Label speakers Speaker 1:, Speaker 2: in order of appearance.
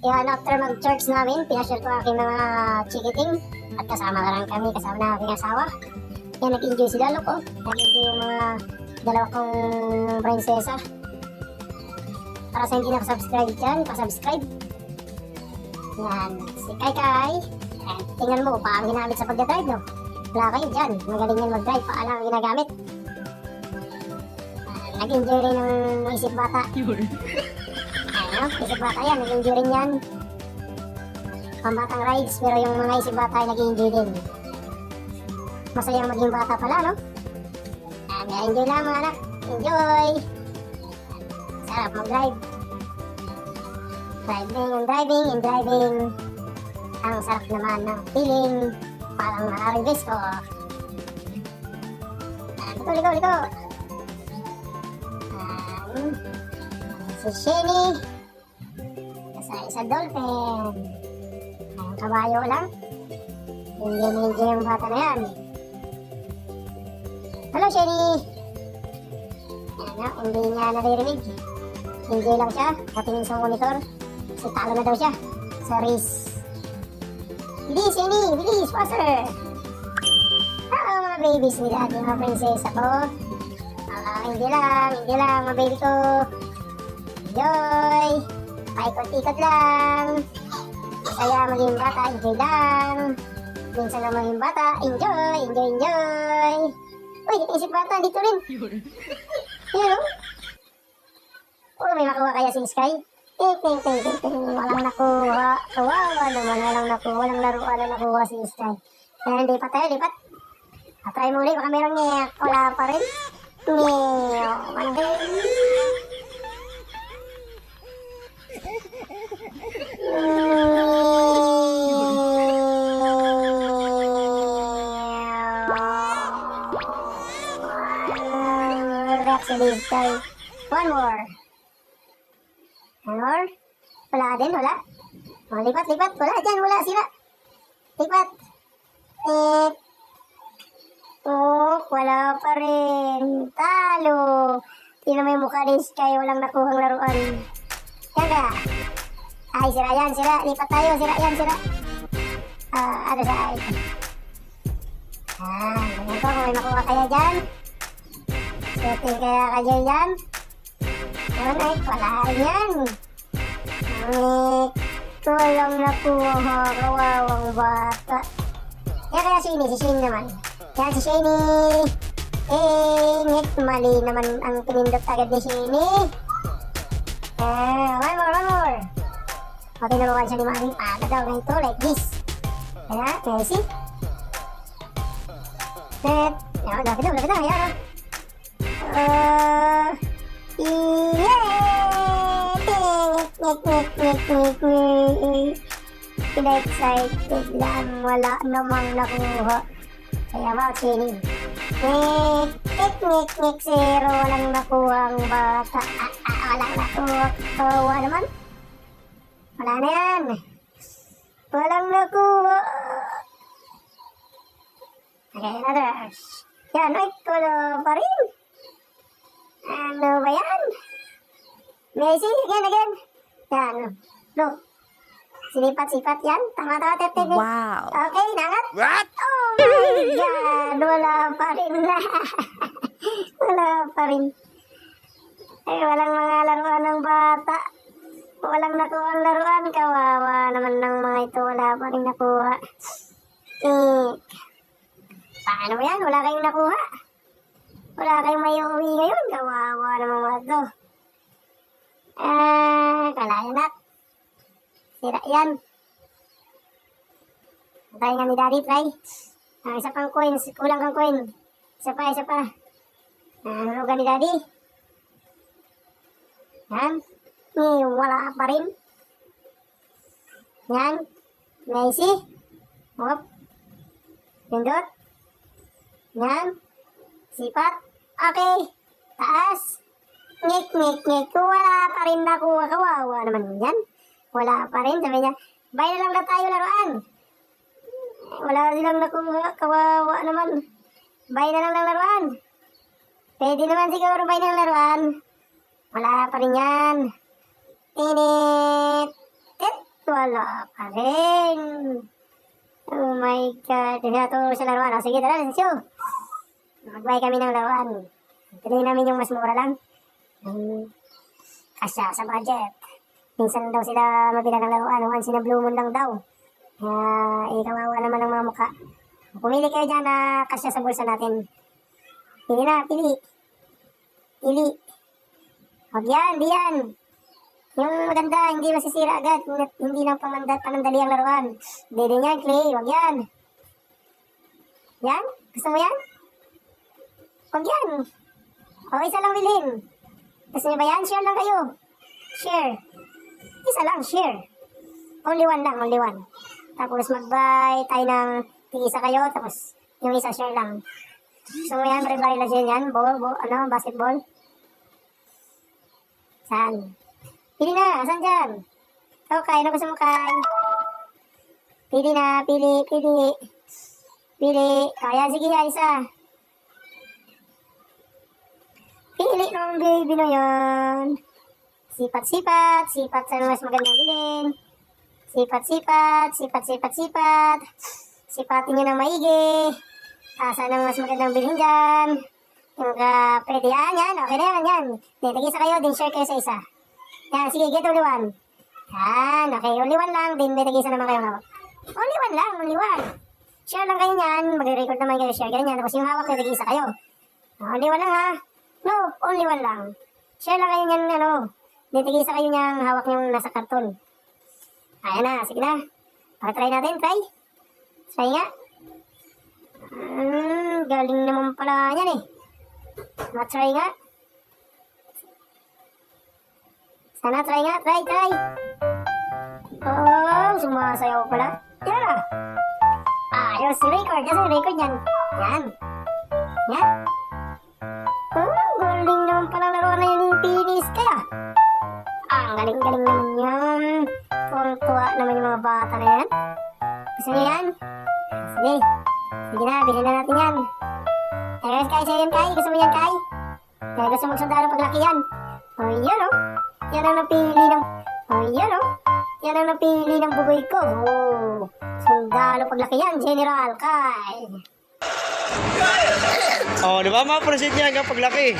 Speaker 1: Yan, after mag-church namin, pinashare ko aking mga chikiting at kasama ka lang kami, kasama na aking asawa. Yan, nag-enjoy si Lalo ko. Nag-enjoy yung mga dalawa kong prinsesa. Para sa hindi nakasubscribe dyan, pasubscribe. Yan, si Kai Kai. Yan, tingnan mo, paano ginamit sa pagdadrive, no? Wala kayo dyan, magaling yan mag-drive, paano ang ginagamit. Nag-enjoy rin ng isip bata. Ano, isip bata yan, nag-enjoy rin yan. Pambatang rides, pero yung mga isip bata ay nag-enjoy din. Masayang maging bata pala, no? Yan, enjoy lang mga anak. Enjoy! Sarap mag-drive. Driving and driving and driving. Ang sarap naman ng feeling. Parang na-release ko. Yan, liko, liko, liko. Yan. Si Shelly. Sa isa dolphin. Ang kabayo lang. Hindi na hindi yung bata na yan. Hello, Shelly. Ano, hindi niya naririnig. Hindi lang siya. Katingin sa monitor. Kasi talo na daw siya. Sa race. Bilis, Shelly! Bilis! Faster! Hello, mga babies ni Daddy, mga prinsesa ko. Ah, hindi lang, hindi lang, mga baby ko. Enjoy! Paikot-ikot lang. Masaya maging bata, enjoy lang. Minsan lang maging bata, enjoy, enjoy, enjoy. Uy, isip bata, dito rin. Yun, oh. Oh, may makuha kaya si Sky? Ting, ting, ting, ting, ting. Walang nakuha. Kawawa naman, walang nakuha. Walang laruan na nakuha si Sky. Kaya pa tayo, lipat. Try mo ulit, baka meron niya. Wala pa rin. Niyo. Ano? This time. One more. One more. Wala din, wala. Oh, lipat, lipat. Wala dyan, wala sila. Lipat. Eh. Oh, wala pa rin. Talo. Mo yung mukha ni Sky, walang nakuhang laruan. Kaya. Ay, sira yan, sira. Lipat tayo, sira yan, sira. Ah, ano sa ay. Ah, ganyan ko, kung may makuha kaya dyan. Swerte kaya kayo yan. Yun ay, wala yan. Ang walang nakuha, kawawang bata. Yan kaya si Ini, si Shane naman. Yan si Shane. Eh, ngit, mali naman ang pinindot agad ni Shane. Eh, one more, one more. O, tinamukan siya ni Mami. Paano daw ganito, like this. Kaya, Messi. Net. Yan, lapit na, lapit na. Yan, Pina-excited lang. Wala namang nakuha. Kaya Chini? Ngik, ngik, ngik, ngik, zero. Walang nakuha ang bata. Ah, ah, walang nakuha. Kawawa naman. Wala na yan. Walang nakuha. Okay, another. Yan, ay, wala pa rin. Ano ba yan? Messi, again, again. Yan, look. Sinipat-sipat yan. Tama-tama, tep, tep, tep.
Speaker 2: Wow.
Speaker 1: Okay, nangat.
Speaker 3: What?
Speaker 1: Oh my God! Wala pa rin na. wala pa rin. Ay, walang mga laruan ng bata. Walang nakuha ang laruan. Kawawa naman ng mga ito. Wala pa rin nakuha. Eh, paano yan? Wala kayong nakuha? Wala kayong may uwi ngayon? Kawawa naman mga ito. Ah, kalayan na. Sira yan. Try nga ni Daddy, try. Ah, isa pang coins, kulang kang coin. Isa pa, isa pa. Ah, hulugan ni Daddy. Yan. Eh, wala pa rin. Yan. Nice. Hop. Pindot. Yan. Sipat. Okay. Taas. Ngik, ngik, ngik. Wala pa rin nakuha. Kawawa naman yan. Wala pa rin. Sabi niya, na lang na tayo laruan. Wala silang nakuha. Kawawa naman. Bye na lang ng laruan. Pwede naman siguro bye ng laruan. Wala pa rin yan. Tinit. Tit. wala pa rin. Oh my God. Tinaturo sa laruan. O, sige, tara, let's. Magbay kami ng laruan. Piliin namin yung mas mura lang. Hmm. Kasya sa budget. Minsan daw sila mabila ng laruan. Once in a blue moon lang daw. Kaya, eh, kawawa naman ang mga mukha. Pumili kayo dyan na kasya sa bulsa natin. Pili na, pili. Pili. Huwag yan, di yan. Yung maganda, hindi masisira agad. Hindi- lang pamanda, panandali ang laruan. Hindi din yan, Clay. Huwag yan. Yan? Gusto mo yan? Huwag yan. O, isa lang bilhin. Gusto ba yan? Share lang kayo. Share. Isa lang, share. Only one lang, only one. Tapos mag-buy tayo ng tig-isa kayo, tapos yung isa share lang. Mo yan, pre-buy na yan? Ball, ball, ano, basketball? Saan? Pili na, saan dyan? Ikaw, Kai, ano gusto mo, Kai? Pili na, pili, pili. Pili. Kaya, sige, isa. Pili ng baby na yan. Sipat-sipat, sipat sa mas magandang bilhin. Sipat-sipat, sipat-sipat-sipat. Sipatin nyo ng maigi. Asa ng mas magandang bilhin dyan. Yung uh, pwede yan, yan. Okay na yan, yan. Then, tag-isa kayo, then share kayo sa isa. Yan, sige, get only one. Yan, okay, only one lang, then may tag-isa naman kayong hawak. Only one lang, only one. Share lang kayo niyan, magre-record naman kayo, share kayo niyan, tapos yung hawak kayo, tag-isa kayo. Only one lang ha. No, only one lang. Share lang kayo niyan, ano, then tag-isa kayo niyang hawak niyong nasa karton. Ayan na, sige na. Pakitry natin, try. Try nga. Hmm, galing naman pala yan eh. Ma-try nga. Sana try nga, try, try. Oh, sumasayaw pala. Yan ah. Ayos, record. Kasi record yan. Yan. Yan. Galing-galing naman yan. Tuwang-tuwa naman yung mga bata na yan. Gusto niyo yan? Sige. Sige na, bilhin na natin yan. Eh, guys, Kai, sa'yo yan, Kai. Gusto mo yan, Kai? Kaya gusto magsundalo paglaki yan. Oh, yan oh. Yan ang napili ng... Oh, yan oh. Yan ang napili ng bugoy ko. Oh. Sundalo paglaki yan, General Kai.
Speaker 2: Oh, di ba? Mapresent niya hanggang paglaki.